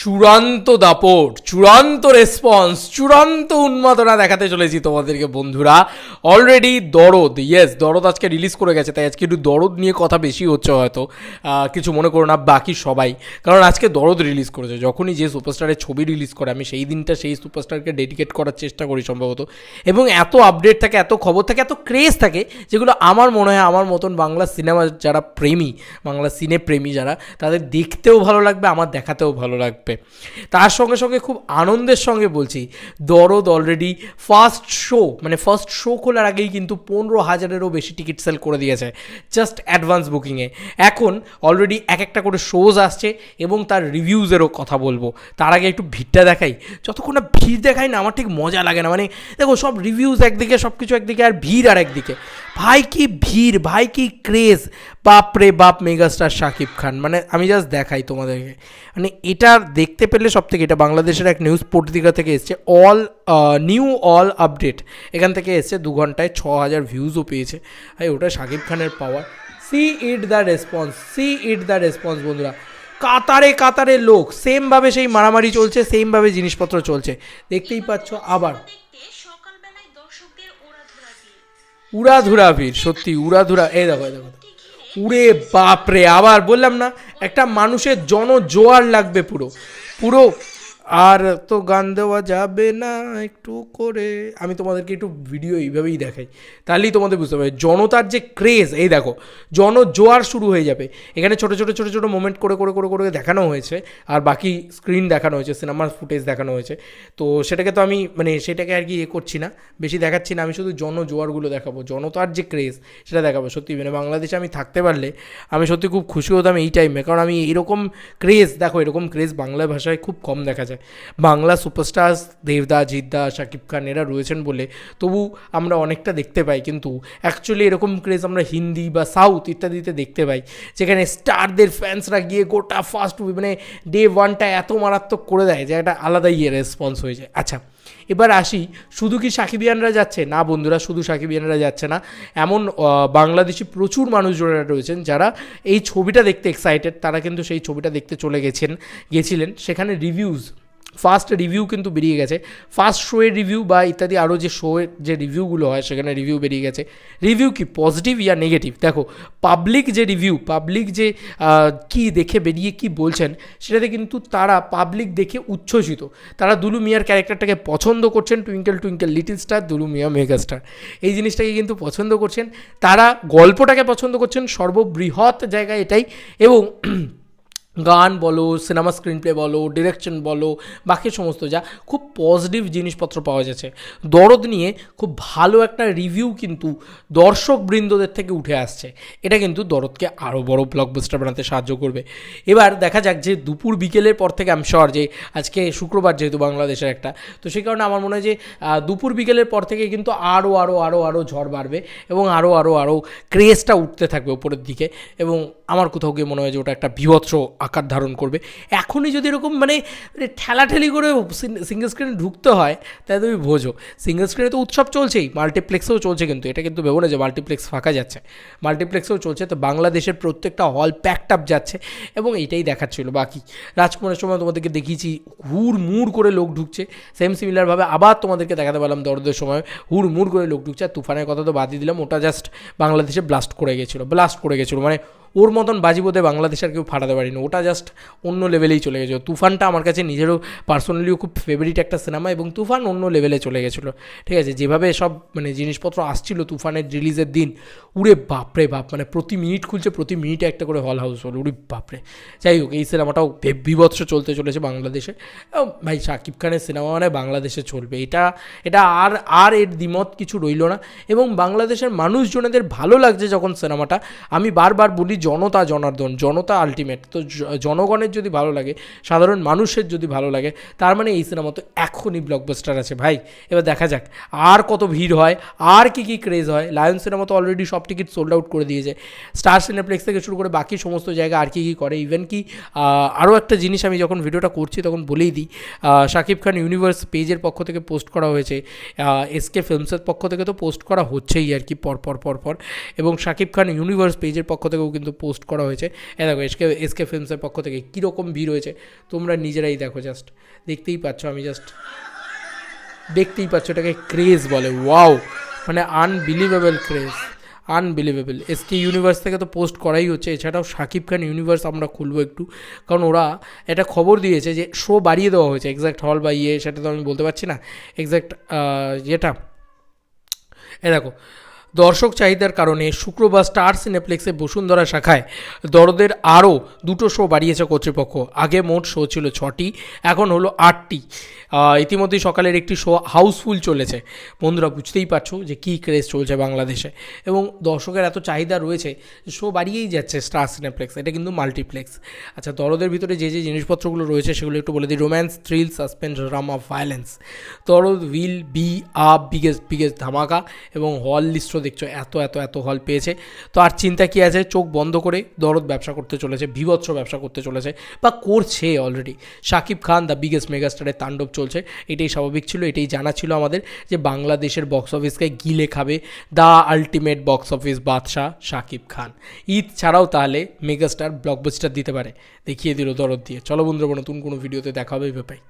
চূড়ান্ত দাপট, চূড়ান্ত রেসপন্স চূড়ান্ত উন্মাদনা দেখাতে চলেছি তোমাদেরকে বন্ধুরা। অলরেডি দরদ ইয়েস দরদ আজকে রিলিজ করে গেছে, তাই আজকে একটু দরদ নিয়ে কথা বেশি হচ্ছে হয়তো। কিছু মনে করো না, বাকি সবাই। কারণ আজকে দরদ রিলিজ করেছে, যখনই যে সুপারস্টারের ছবি রিলিজ করে, আমি সেই দিনটা সেই সুপারস্টারকে ডেডিকেট করার চেষ্টা করি সম্ভবত। এবং এত আপডেট থাকে, এত খবর থাকে, এত ক্রেজ থাকে, যেগুলো আমার মনে হয় আমার মতন বাংলা সিনেমা যারা প্রেমী, বাংলা সিনে প্রেমী যারা, তাদের দেখতেও ভালো লাগবে, আমার দেখাতেও ভালো লাগবে। তার সঙ্গে সঙ্গে খুব আনন্দের সঙ্গে বলছি, দরদ অলরেডি ফার্স্ট শো মানে ফার্স্ট শো খোলার আগেই কিন্তু পনেরো হাজারেরও বেশি টিকিট সেল করে দিয়েছে জাস্ট অ্যাডভান্স বুকিংয়ে এখন অলরেডি এক একটা করে শোজ আসছে এবং তার রিভিউজেরও কথা বলব। তার আগে একটু ভিড়টা দেখাই। যতক্ষণ না ভিড় দেখাই না, আমার ঠিক মজা লাগে না। মানে দেখো, সব রিভিউজ একদিকে সব কিছু একদিকে আর ভিড় আর একদিকে ভাই কি ভিড়, ভাই কি ক্রেজ বাপ রে বাপ মেগাস্টার শাকিব খান। মানে আমি জাস্ট দেখাই তোমাদেরকে। মানে এটা দেখতে পেলে সব থেকে এটা বাংলাদেশের এক নিউজ পত্রিকা থেকে এসছে অল নিউ অল আপডেট এখান থেকে এসছে দু ঘন্টায় ছ হাজার ভিউজও পেয়েছে। ভাই ওটা শাকিব খানের power see it the response see it the response বন্ধুরা। কাতারে কাতারে লোক সেমভাবে সেই মারামারি চলছে সেমভাবে জিনিসপত্র চলছে। দেখতেই পাচ্ছ আবার। উড়াধুরা ভিড় সত্যি উড়াধুরা। এই দেখো এই দেখো। উড়ে বাপরে আবার বললাম না একটা মানুষের জনজোয়ার লাগবে পুরো। পুরো আর তো গান দেওয়া যাবে না একটু করে। আমি তোমাদেরকে একটু ভিডিও এইভাবেই দেখাই। তাহলেই তোমাদের বুঝতে পারবে। জনতার যে ক্রেজ এই দেখো, জনজোয়ার শুরু হয়ে যাবে। এখানে ছোটো ছোটো ছোটো ছোটো মোমেন্ট করে করে করে করে দেখানো হয়েছে। আর বাকি স্ক্রিন দেখানো হয়েছে সিনেমার ফুটেজ দেখানো হয়েছে। তো সেটাকে তো আমি মানে সেটাকে আর কি এ করছি না, বেশি দেখাচ্ছি না। আমি শুধু জনজোয়ারগুলো দেখাবো, জনতার যে ক্রেজ সেটা দেখাবো। সত্যি মানে বাংলাদেশে আমি থাকতে পারলে আমি সত্যি খুব খুশি হতাম এই টাইমে কারণ আমি এরকম ক্রেজ দেখো, এরকম ক্রেজ বাংলা ভাষায় খুব কম দেখা যায়। বাংলা সুপারস্টার দেবদা, জিদ্দা শাকিব খান এরা রয়েছেন বলে তবু আমরা অনেকটা দেখতে পাই। কিন্তু অ্যাকচুয়ালি এরকম ক্রেজ আমরা হিন্দি বা সাউথ ইত্যাদিতে দেখতে পাই, যেখানে স্টারদের ফ্যান্সরা গিয়ে গোটা ফার্স্ট মানে ডে ওয়ানটা এত মারাত্মক করে দেয় যে একটা আলাদাই রেসপন্স হয়ে যায়। আচ্ছা এবার আসি শুধু কি সাকিবিয়ানরা যাচ্ছে? না বন্ধুরা, শুধু সাকিবিয়ানরা যাচ্ছে না। এমন বাংলাদেশি প্রচুর মানুষজনেরা রয়েছেন যারা এই ছবিটা দেখতে এক্সাইটেড তারা কিন্তু সেই ছবিটা দেখতে চলে গেছেন, গেছিলেন। সেখানে রিভিউজ ফার্স্ট রিভিউ কিন্তু বেরিয়ে গেছে। ফার্স্ট শোয়ের রিভিউ বা ইত্যাদি আরও যে শোয়ের যে রিভিউগুলো হয়, সেখানে রিভিউ বেরিয়ে গেছে। রিভিউ কি? পজিটিভ ইয়া নেগেটিভ দেখো পাবলিক যে রিভিউ পাবলিক যে কি দেখে বেরিয়ে কি বলছেন, সেটাতে কিন্তু তারা পাবলিক দেখে উচ্ছ্বসিত। তারা দুলু মিয়ার ক্যারেক্টারটাকে পছন্দ করছেন twinkle twinkle little star Dulu Mia mega star এই জিনিসটাকে কিন্তু পছন্দ করছেন। তারা গল্পটাকে পছন্দ করছেন সর্ববৃহৎ জায়গায় এটাই এবং গান বলো সিনেমা স্ক্রিন প্লে বলো ডিরেকশন বলো, বাকি সমস্ত যা খুব পজিটিভ জিনিসপত্র পাওয়া যাচ্ছে। দরদ নিয়ে খুব ভালো একটা রিভিউ কিন্তু দর্শক বৃন্দদের থেকে উঠে আসছে। এটা কিন্তু দরদকে আরও বড় ব্লকবাস্টার বানাতে সাহায্য করবে। এবার দেখা যাক যে দুপুর বিকেলের পর থেকে আমি শর যে আজকে শুক্রবার যেহেতু বাংলাদেশের একটা, তো সেই কারণে আমার মনে হয় যে দুপুর বিকেলের পর থেকে কিন্তু আরও আরও আরও আরও ঝড় বাড়বে এবং আরও আরও আরও ক্রেজটা উঠতে থাকবে উপরের দিকে এবং আমার কোথাও গিয়ে মনে হয় যে ওটা একটা বিভৎস আকার ধারণ করবে। এখনই যদি এরকম মানে মানে ঠেলাঠেলি করে সিঙ্গেল স্ক্রিনে ঢুকতে হয়, তাহলে তুমি বোঝো। সিঙ্গেল স্ক্রিনে তো উৎসব চলছেই মাল্টিপ্লেক্সেও চলছে কিন্তু, এটা কিন্তু ভেবো না যে মাল্টিপ্লেক্স ফাঁকা যাচ্ছে। মাল্টিপ্লেক্সেও চলছে, তো বাংলাদেশের প্রত্যেকটা হল প্যাকড আপ যাচ্ছে, এবং এটাই দেখাচ্ছিল। বাকি রাজকুমারের সময় তোমাদেরকে দেখিয়েছি হুড় মুড় করে লোক ঢুকছে। সেম সিমিলারভাবে আবার তোমাদেরকে দেখাতে পারলাম দরদের সময় হুড় মুড় করে লোক ঢুকছে। আর তুফানের কথা তো বাদই দিলাম, ওটা জাস্ট বাংলাদেশে ব্লাস্ট করে গেছিল ব্লাস্ট করে গেছিল। মানে ওর মতন বাজিবোধে বাংলাদেশ আর কেউ ফাটাতে পারিনি। ওটা জাস্ট অন্য লেভেলেই চলে গেছিল। তুফানটা আমার কাছে নিজেরও পার্সোনালিও খুব ফেভারিট একটা সিনেমা এবং তুফান অন্য লেভেলে চলে গেছিল। ঠিক আছে? যেভাবে সব মানে জিনিসপত্র আসছিল তুফানের রিলিজের দিন, উড়ে বাপরে বাপ মানে প্রতি মিনিট খুলছে, প্রতি মিনিটে একটা করে হল হাউস হল। উড়ে বাপরে। যাই হোক, এই সিনেমাটাও বিভৎস চলতে চলেছে বাংলাদেশে। ভাই, শাকিব খানের সিনেমা মানে বাংলাদেশে চলবে। এটা এটা আর আর এর দ্বিমত কিছু রইল না। এবং বাংলাদেশের মানুষজনেদের ভালো লাগছে যখন সিনেমাটা আমি বারবার বলি জনতা জনার্দন, জনতা আলটিমেট তো জনগণের যদি ভালো লাগে, সাধারণ মানুষের যদি ভালো লাগে, তার মানে এই সিনেমা তো এখনই ব্লকবাস্টার আছে। ভাই, এবার দেখা যাক, আর কত ভিড় হয়, আর কি কি ক্রেজ হয়। লায়ন সিনেমা তো অলরেডি সব টিকিট সোল্ড আউট করে দিয়েছে। স্টার সিনেপ্লেক্স থেকে শুরু করে বাকি সমস্ত জায়গা আর কি কী করে। ইভেন কি আরও একটা জিনিস আমি যখন ভিডিওটা করছি তখন বলেই দিই শাকিব খান ইউনিভার্স পেজের পক্ষ থেকে পোস্ট করা হয়েছে। এসকে ফিল্মসের পক্ষ থেকে তো পোস্ট করা হচ্ছেই আর কি পর পর পর পর। এবং শাকিব খান ইউনিভার্স পেজের পক্ষ থেকেও কিন্তু কিন্তু পোস্ট করা হয়েছে। এ দেখো, এসকে এসকে ফিল্মসের পক্ষ থেকে কীরকম ভিড় হয়েছে, তোমরা নিজেরাই দেখো জাস্ট দেখতেই পাচ্ছ, আমি জাস্ট দেখতেই পাচ্ছ, এটাকে ক্রেজ বলে। ওয়াও মানে unbelievable craze unbelievable SK universe থেকে তো পোস্ট করাই হচ্ছে। এছাড়াও শাকিব খান ইউনিভার্স আমরা খুলবো একটু। কারণ ওরা এটা খবর দিয়েছে যে শো বাড়িয়ে দেওয়া হয়েছে। এক্স্যাক্ট হল বা ইয়ে সেটা তো আমি বলতে পারছি না। এক্স্যাক্ট যেটা এ দেখো দর্শক চাহিদার কারণে শুক্রবার স্টার সিনেপ্লেক্সে বসুন্ধরা শাখায় দরদের আরও দুটো শো বাড়িয়েছে কর্তৃপক্ষ। আগে মোট শো ছিল ছটি এখন হলো আটটি। আহ, ইতিমধ্যেই সকালের একটি শো হাউসফুল চলেছে। বন্ধুরা বুঝতেই পারছ যে কী ক্রেজ চলছে বাংলাদেশে। এবং দর্শকের এত চাহিদা রয়েছে শো বাড়িয়েই যাচ্ছে স্টার সিনেপ্লেক্স এটা কিন্তু মাল্টিপ্লেক্স। আচ্ছা দরদের ভিতরে যে যে জিনিসপত্রগুলো রয়েছে সেগুলো একটু বলে দিই। Romance thrill suspense drama violence. Dorod will be a biggest biggest ধামাকা এবং হল লিস্টও দেখছ, এত এত এত হল পেয়েছে। তো আর চিন্তা কী আছে? চোখ বন্ধ করে দরদ ব্যবসা করতে চলেছে, বিভৎস ব্যবসা করতে চলেছে, বা করছে already Shakib Khan the biggest মেগাস্টারের তাণ্ডব চলছে, এটাই স্বাভাবিক ছিল, এটাই জানা ছিল আমাদের যে বাংলাদেশের বক্স অফিসকে গিলে খাবে দ্য আলটিমেট বক্স অফিস বাদশাহ শাকিব খান। ঈদ ছাড়াও তাহলে মেগাস্টার ব্লকবাস্টার দিতে পারে। দেখিয়ে দিল দরদ দিয়ে। চলো বন্ধুরা, নতুন কোনো ভিডিওতে দেখা হবে এই ব্যাপারে